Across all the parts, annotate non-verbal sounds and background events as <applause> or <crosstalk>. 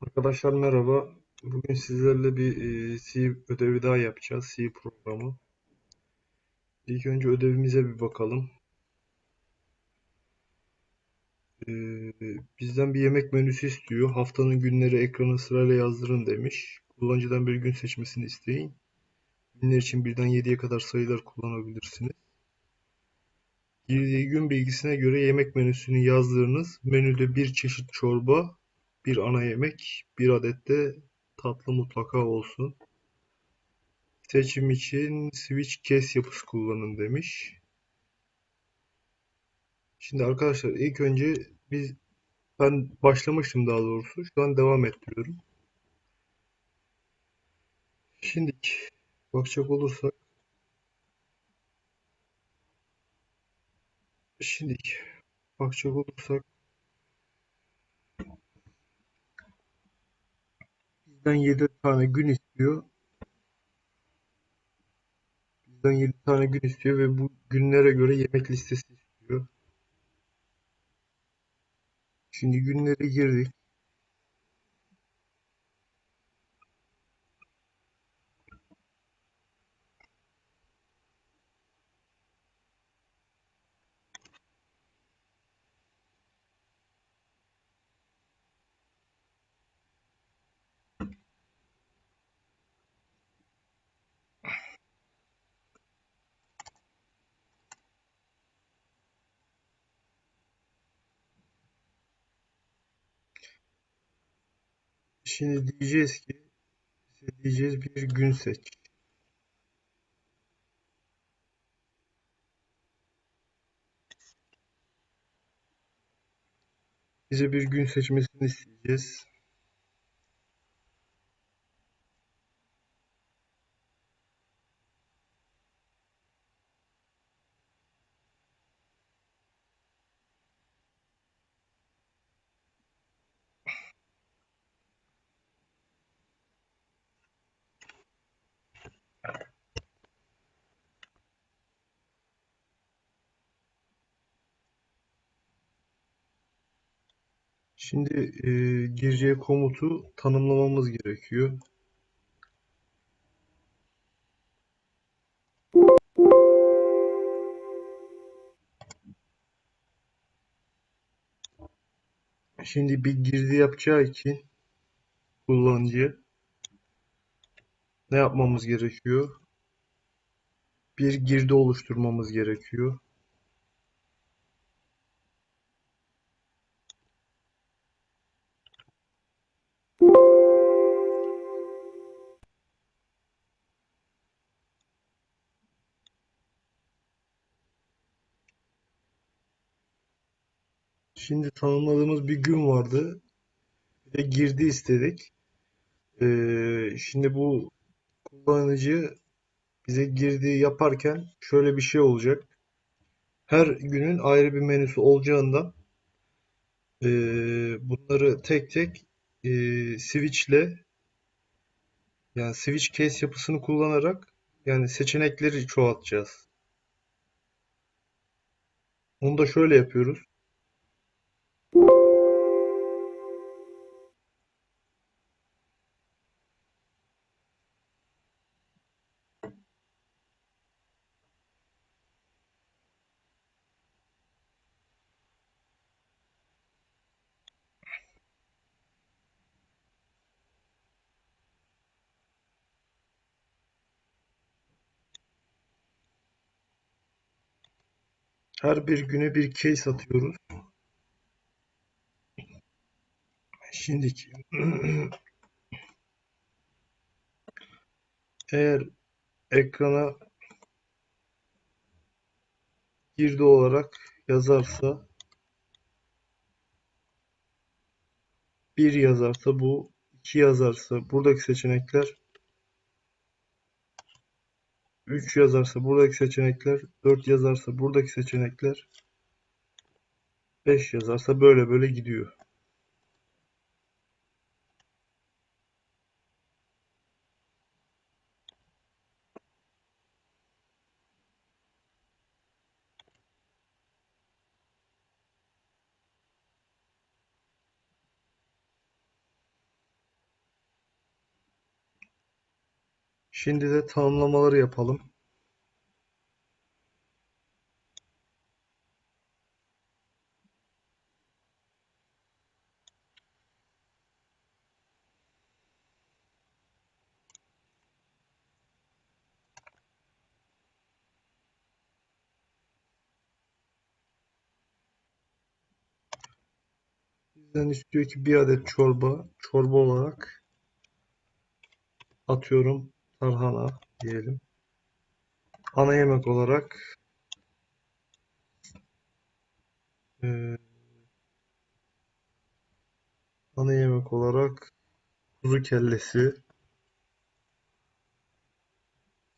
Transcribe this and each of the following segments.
Arkadaşlar merhaba. Bugün sizlerle bir e, C ödevi daha yapacağız. C programı. İlk önce ödevimize bir bakalım. E, bizden bir yemek menüsü istiyor. Haftanın günleri ekrana sırayla yazdırın demiş. Kullanıcıdan bir gün seçmesini isteyin. Günler için birden 7'ye kadar sayılar kullanabilirsiniz. Girdiği gün bilgisine göre yemek menüsünü yazdırınız. Menüde bir çeşit çorba, bir ana yemek, bir adet de tatlı mutlaka olsun. Seçim için switch case yapısı kullanın demiş. Şimdi arkadaşlar ilk önce biz ben başlamıştım daha doğrusu. Şu an devam ettiriyorum. Şimdi bakacak olursak şimdi bakacak olursak bizden 7 tane gün istiyor. Bizden 7 tane gün istiyor ve bu günlere göre yemek listesi istiyor. Şimdi günleri girdik. Şimdi diyeceğiz ki diyeceğiz bir gün seç. Bize bir gün seçmesini isteyeceğiz. Şimdi e, gireceği komutu tanımlamamız gerekiyor. Şimdi bir girdi yapacağı için kullanıcı ne yapmamız gerekiyor? Bir girdi oluşturmamız gerekiyor. Şimdi tanımladığımız bir gün vardı. Bir de girdi istedik. Ee, şimdi bu kullanıcı bize girdi yaparken şöyle bir şey olacak. Her günün ayrı bir menüsü olacağından e, bunları tek tek e, switch'le yani switch case yapısını kullanarak yani seçenekleri çoğaltacağız. Onu da şöyle yapıyoruz. Her bir güne bir case atıyoruz. Şimdiki <clears throat> eğer ekrana girdi olarak yazarsa bir yazarsa bu iki yazarsa buradaki seçenekler 3 yazarsa buradaki seçenekler 4 yazarsa buradaki seçenekler 5 yazarsa böyle böyle gidiyor. Şimdi de tanımlamaları yapalım. Bizden istiyor ki bir adet çorba, çorba olarak atıyorum tarhana diyelim. Ana yemek olarak eee, ana yemek olarak kuzu kellesi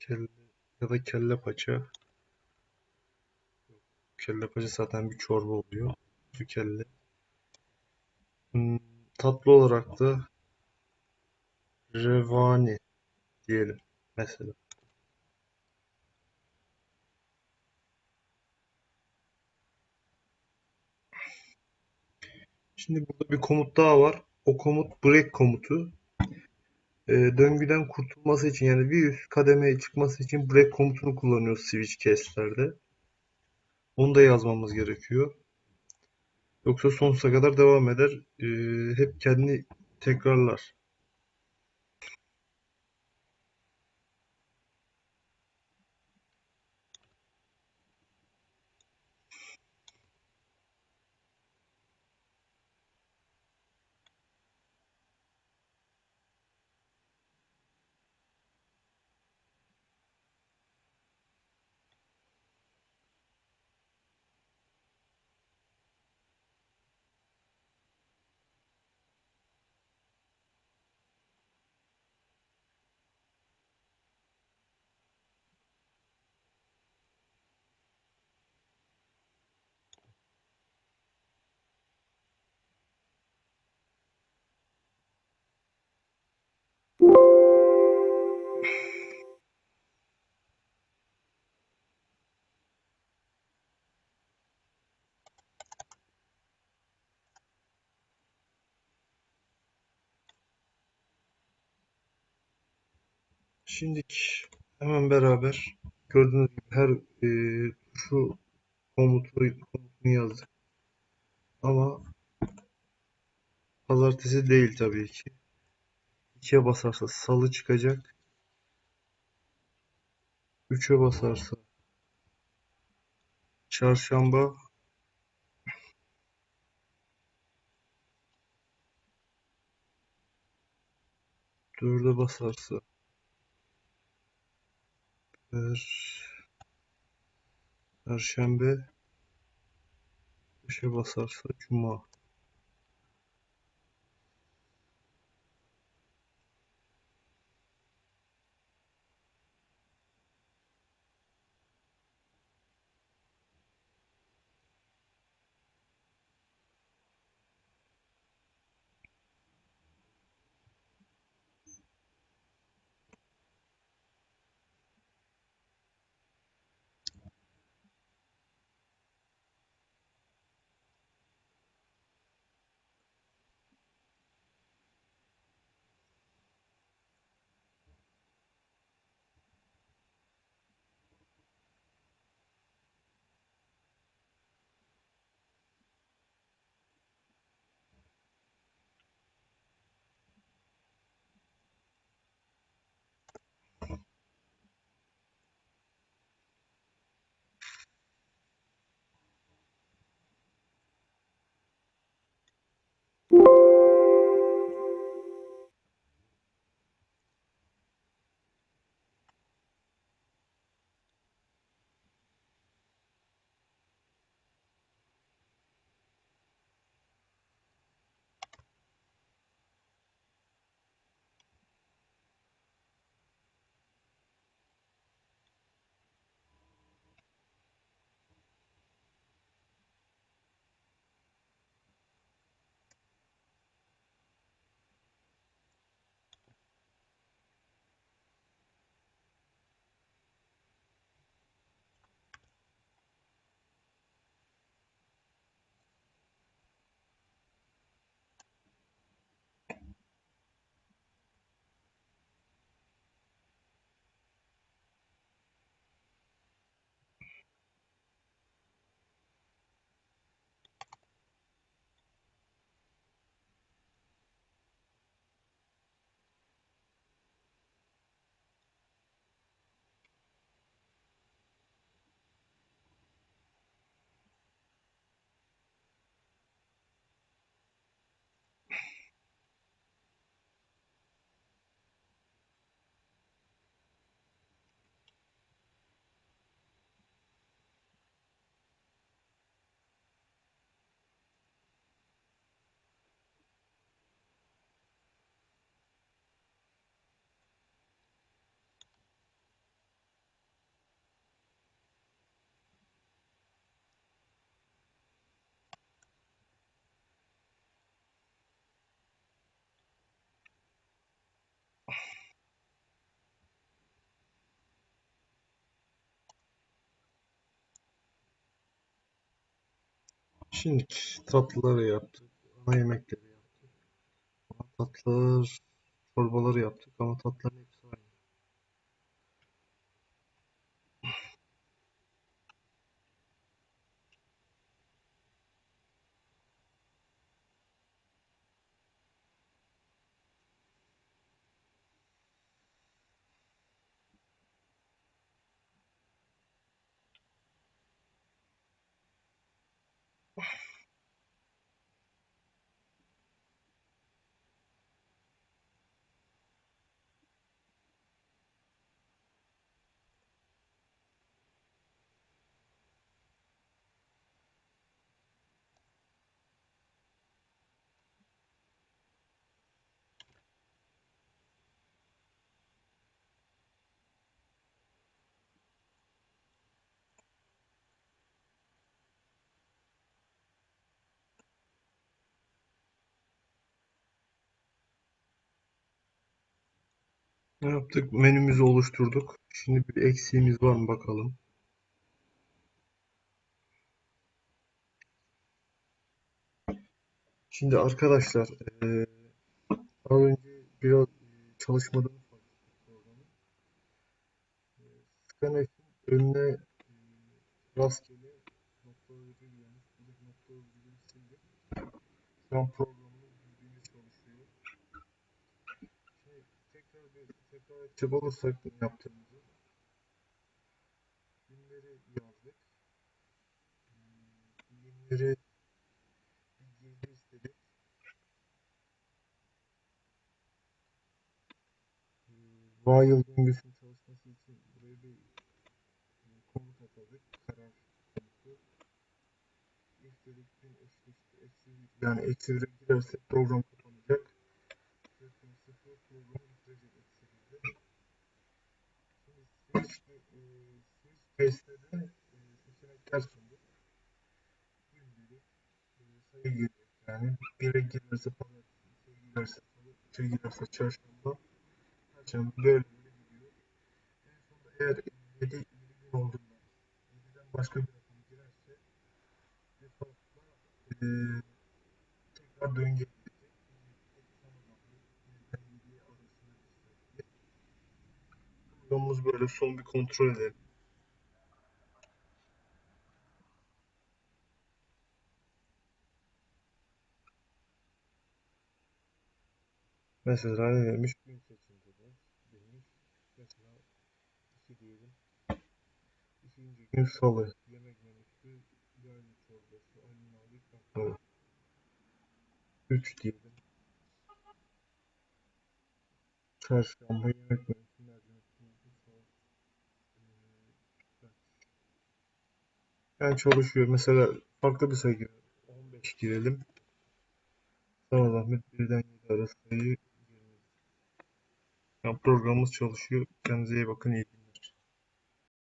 kelle ya da kelle paça. Kelle paça zaten bir çorba oluyor. Kuzu kelle. Hmm, tatlı olarak da revani diyelim mesela. Şimdi burada bir komut daha var. O komut break komutu. Ee, döngüden kurtulması için yani bir üst kademeye çıkması için break komutunu kullanıyoruz switch case'lerde. Onu da yazmamız gerekiyor. Yoksa sonsuza kadar devam eder. Ee, hep kendini tekrarlar. Şimdiki hemen beraber gördüğünüz gibi her e, şu komutu komutunu yazdık. Ama pazartesi değil tabii ki. İkiye basarsa salı çıkacak. Üçe basarsa çarşamba. Dörde basarsa per, perşembe. Beşe basarsa cuma. Şimdi tatlıları yaptık. Ana yemekleri yaptık. Ana tatlılar, çorbaları yaptık ama tatlıların Ne yaptık? Menümüzü oluşturduk. Şimdi bir eksiğimiz var mı bakalım. Şimdi arkadaşlar eee az önce biraz programı. Scanf'in önüne eee, rastgele nokta virgül. Buradaki nokta virgülü sildim. Şu an programımız düzgünce çalışıyor. Şimdi tekrar bir tekrar edecek ne yaptığımızı günleri yazdık. Hmm, Günleri bir girdi istedik. While döngüsünün çalışması için buraya bir e, komut atadık. Karar komutu. If dedikten eşleşti. Eksi yani eksi bire girerse program kapanacak. Sıfır sıfır programı bitirecek eksi birde. Şimdi switch, e, switch case'de de e, seçenekler sunduk. Günleri e, sayı girecek yani. Bire girerse pazartesi, ikiye girerse salı, üçe girerse çarşamba, perşembe böyle böyle gidiyor. En sonunda eğer 7, 7 gün olduğunda 7'den başka bir rakam girerse default'la e, tekrar döngüye gidecek. Diyecek ki tamam abi 7'den 7'ye arasında bir sürekli. Programımız böyle son bir kontrol edelim. Mesela ne demiş? Gün seçimde de demiş. Mesela 2 diyelim. İkinci gün salı. Yemek menüsü, yayla çorbası, alinalı kakao. 3 diyelim. Çarşamba yemek kaç? Yani çalışıyor. Mesela farklı bir sayı girelim. 15 girelim. Sana zahmet 1'den 7 arası programımız çalışıyor. Kendinize iyi bakın. İyi